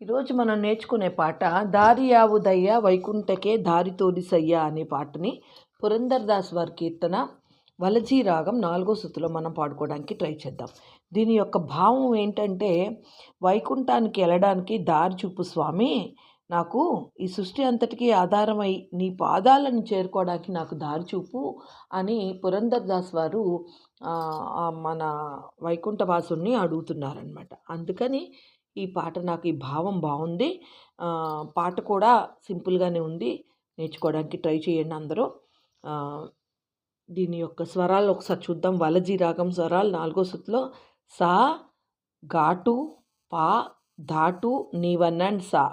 ఈరోజు మనం నేర్చుకునే పాట దారియావుదయ్య వైకుంఠకే దారి తోలిసయ్య అనే పాటని పురంధర్దాస్ వారి కీర్తన వలజీ రాగం నాలుగో శృతిలో మనం పాడుకోవడానికి ట్రై చేద్దాం. దీని యొక్క భావం ఏంటంటే వైకుంఠానికి వెళ్ళడానికి దారి చూపు స్వామి నాకు ఈ సృష్టి అంతటికీ ఆధారమై నీ పాదాలను చేరుకోవడానికి నాకు దారి చూపు అని పురంధర్దాస్ వారు మన వైకుంఠవాసుని అడుగుతున్నారనమాట అందుకని ఈ పాట నాకు ఈ భావం బాగుంది. పాట కూడా సింపుల్గానే ఉంది. నేర్చుకోవడానికి ట్రై చేయండి అందరూ. దీని యొక్క స్వరాలు ఒకసారి చూద్దాం. వలజీ రాగం స్వరాలు నాలుగో సుత్తులో సా ఘాటు పా ధాటు నీవన్ అండ్ సా.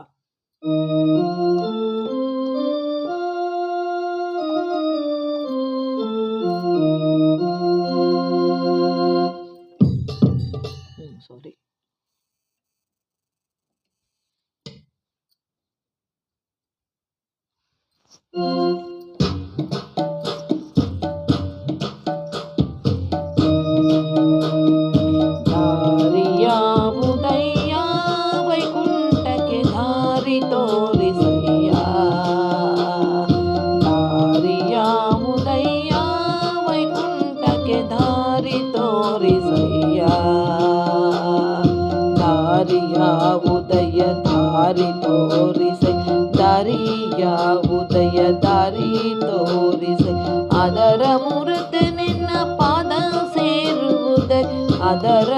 ಅದರ ಮುರತ ನಿನ್ನ ಪಾದ ಸೇರುವುದಕ್ಕೆ ಅದರ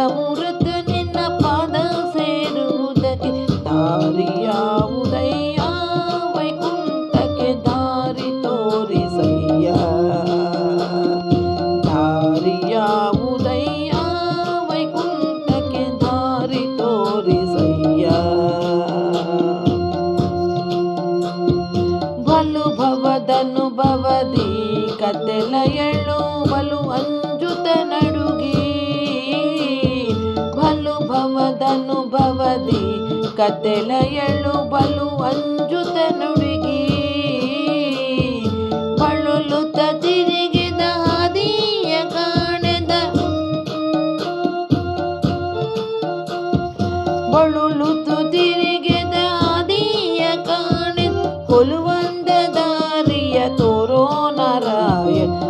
ಎಳ್ಳು ಬಲು ಅಂಜುತ ನಡುಗಿ. ಬಲು ಭವದನು ಭವದಿ ಕತೆಲ ಎಳ್ಳು ಬಲು ಅಂಜುತ ನುಡುಗಿ. ಬಳುಲುತ ತಿರುಗಿದ ಹಾದಿಯ ಕಾಣೆದ. ಬಳುಲುತು ತಿರುಗಿದ ಆದಿಯ ಕಾಣಿ ಕೊಲುವಂದ ದಾರಿಯ ತೋರೋ ನಾರಾಯಣ.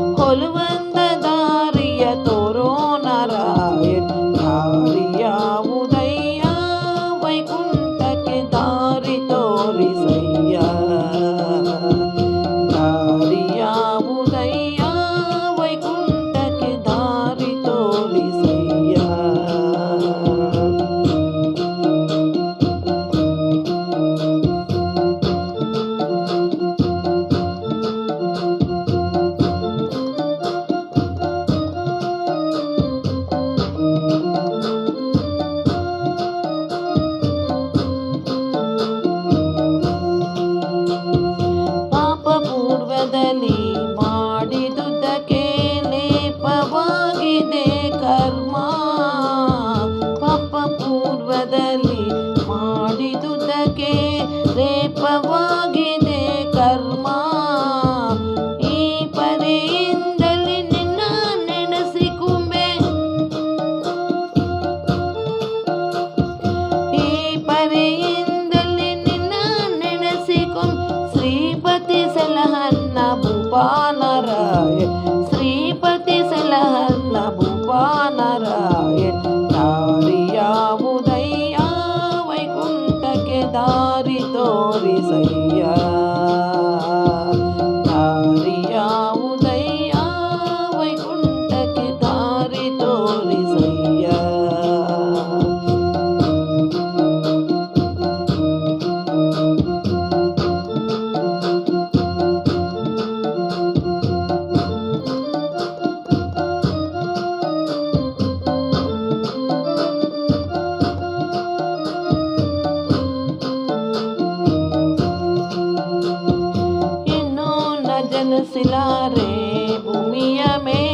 जनशिला रे भूमिया में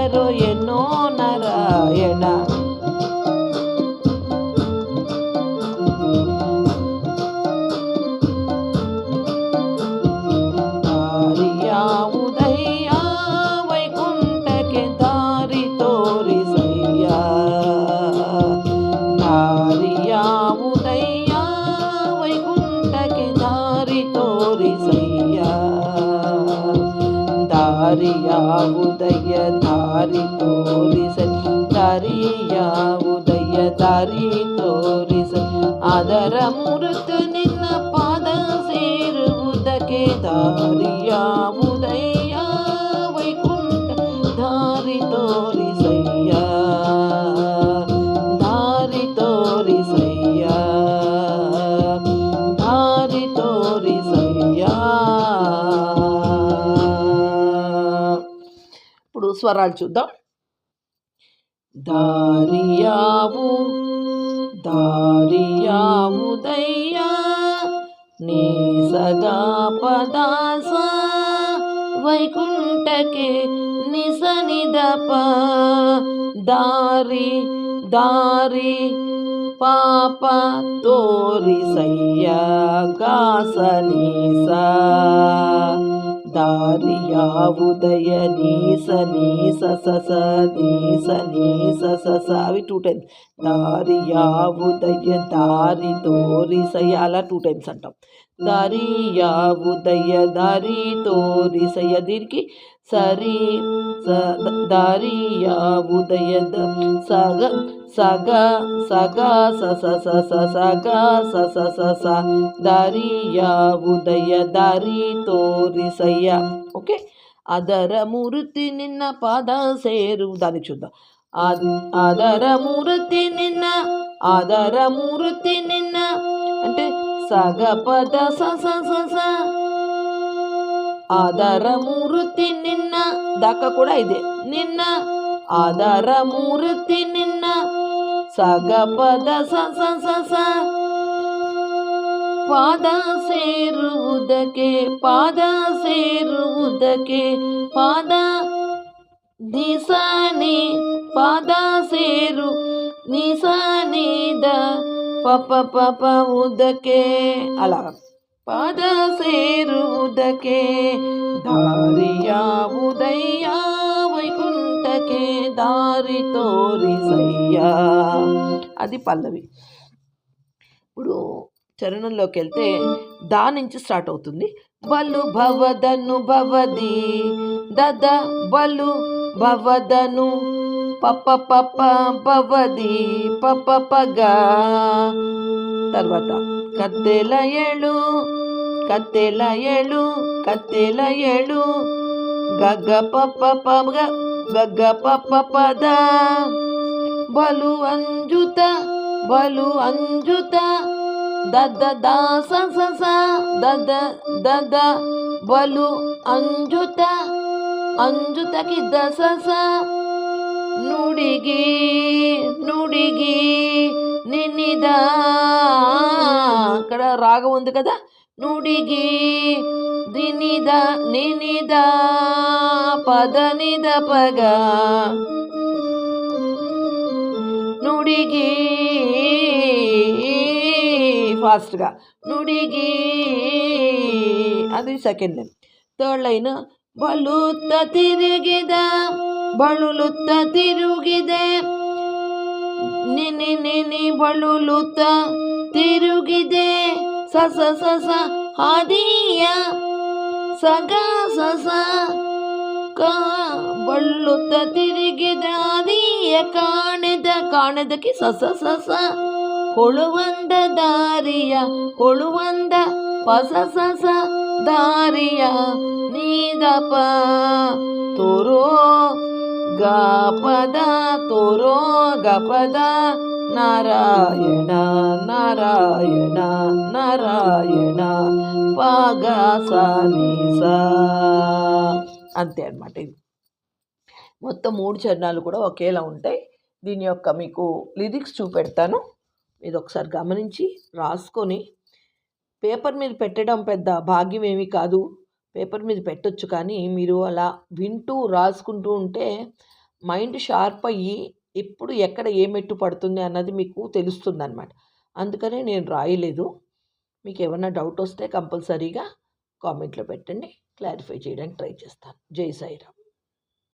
ಪುಟ್ಟಿಸಿದರು ಎನ್ನೋ ನಾರಾಯಣ ದಾರಿಯಾವುದಯ್ಯ ವೈಕುಂಠಕ್ಕೆ ದಾರಿ ತೋರಿಸಯ್ಯ ದಾರಿಯಾವುದಯ್ಯ ವೈಕುಂಠಕ್ಕೆ ದಾರಿ ತೋರಿಸಯ್ಯ ದಾರಿಯಾವುದಯ್ಯ ದಾರಿ ತೋರಿಸ ದಾರಿಯಾವುದಯ್ಯ ದಾರಿ ತೋರಿಸ ಅದರ ಮುರುತು ನಿನ್ನ ಪಾದ ಸೇರುವುದಕ್ಕೆ ದಾರಿಯಾವುದಯ್ಯ ವೈಕುಂಠ ದಾರಿ ತೋರಿಸಯ್ಯ ఇప్పుడు స్వరాలు చూద్దాం. దారియావు దారియావుదయ్యా నీ సగా పదాస వైకుంఠకే నిసనిదప. దారి దారి పాప తోరి సయ్యా కాసనీసా దారి దారియావుదయ నీస నీస సస నీస నీస సస అవి టూ టైమ్స్ దారియావుదయ దారి తోరిసయ అలా టూ టైమ్స్ అంటాం. దారియావుదయ దారి తోరిసయ దీనికి సరి స దారియావుదయ సగ సగ సగ స స స స సగ స స స స దారియా ఉదయ దారి తోరిసయ్య ఓకే ಅದರ ಮೂರ್ತಿ ನಿನ್ನ ಪಾದ ಸೇರು దాన్ని చూద్దాం ఆ- ಅದರ ಮೂರ್ತಿ నిన్న ಅದರ మూర్తి నిన్న అంటే సగ పద స స స ಆಧಾರ ಮೂರ್ತಿ ನಿನ್ನ, ದಾಖ ಕೂಡ ಇದೆ. ನಿನ್ನ, ಆಧಾರ ಮೂರ್ತಿ ನಿನ್ನ, ಸಗ, ಪದ, ಸ ಸ ಪಾದ ಸೇರುವುದಕ್ಕೆ ಪಾದ ಸೇರುವುದಕ್ಕೆ, ಪಾದ ದಿಸಾನಿ ಪಾದ ಸೇರು, ನಿಸಾನಿದ ಪಪ ಪಪ ಉದಕ್ಕೆ, ಅಲ. ಪಾದ ಸೇರುವುದಕ್ಕೆ ದಾರಿಯಾವುದಯ್ಯ ವೈಕುಂಠಕ್ಕೆ దారి తోరిసయ్యా అది పల్లవి ఇప్పుడు చరణంలోకి వెళ్తే దా నుంచి స్టార్ట్ అవుతుంది బలు భవదను భవది దద బలు భవదను పప పప భవది పప పగా తర్వాత ಕತ್ತೆಲ ಏಳು ಕತ್ತೆಲ ಏಳು ಕತ್ತೆಲ ಏಳು. ಗಗ್ಗ ಪಪ್ಪ ಪಗ ಗಗ್ಗ ಪಪ್ಪ ಪದ ಬಲು ಅಂಜುತ ಬಲು ಅಂಜುತ. ದದ ದಾಸ ಸಸ ದದ ದದ ಬಲು ಅಂಜುತ ಅಂಜುತ ಕಿದ್ದ ಸಸ ನುಡಿಗಿ ನುಡಿಗಿ ನಿನ್ನಿದ రాగం ఉంది కదా? నుడిగి దినిద నినిద పద నిద పగ. నుడిగి ఫాస్ట్గా. నుడిగి అది సెకండ్ లైన్ థర్డ్ లైన్. ಬಲುತ್ತ ತಿರುಗಿದ ಬಳುಲುತ್ತ ತಿರುಗಿದೆ ನಿನಿ ನಿನಿ ಬಳುಲುತ್ತ ತಿರುಗಿದೆ. ಸಸ ಸಸ ಹಾದಿಯ ಸಗ ಸಸ ಕ, ಬಳ್ಳುತ್ತ ತಿರುಗಿದ. ಹಾದಿಯ ಕಾಣದ, ಕಾಣದಕ್ಕೆ ಸಸ ಸಸ ಕೊಳುವಂದ ದಾರಿಯ, ಕೊಳುವಂದ ಪಸ ಸಸ ದಾರಿಯ ನೀದಪ. ತೋರೋ ಗಪದ ತೋರೋ ಗಪದ నారాయణ నారాయణ పాగా సా. అంతే అనమాట ఇది. మొత్తం మూడు చరణాలు కూడా ఒకేలా ఉంటాయి. దీని యొక్క మీకు లిరిక్స్ చూపెడతాను. ఇది ఒకసారి గమనించి రాసుకొని పేపర్ మీద పెట్టడం పెద్ద భాగ్యం ఏమీ కాదు. పేపర్ మీద పెట్టొచ్చు కానీ మీరు అలా వింటూ రాసుకుంటూ ఉంటే మైండ్ షార్ప్ అయ్యి ఎప్పుడు ఎక్కడ ఏ మెట్టు పడుతుంది అన్నది మీకు తెలుస్తుంది అనమాట అందుకనే నేను రాయలేదు. మీకు ఏమైనా డౌట్ వస్తే కంపల్సరీగా కామెంట్లో పెట్టండి. క్లారిఫై చేయడానికి ట్రై చేస్తాను. జై సాయిరామ్.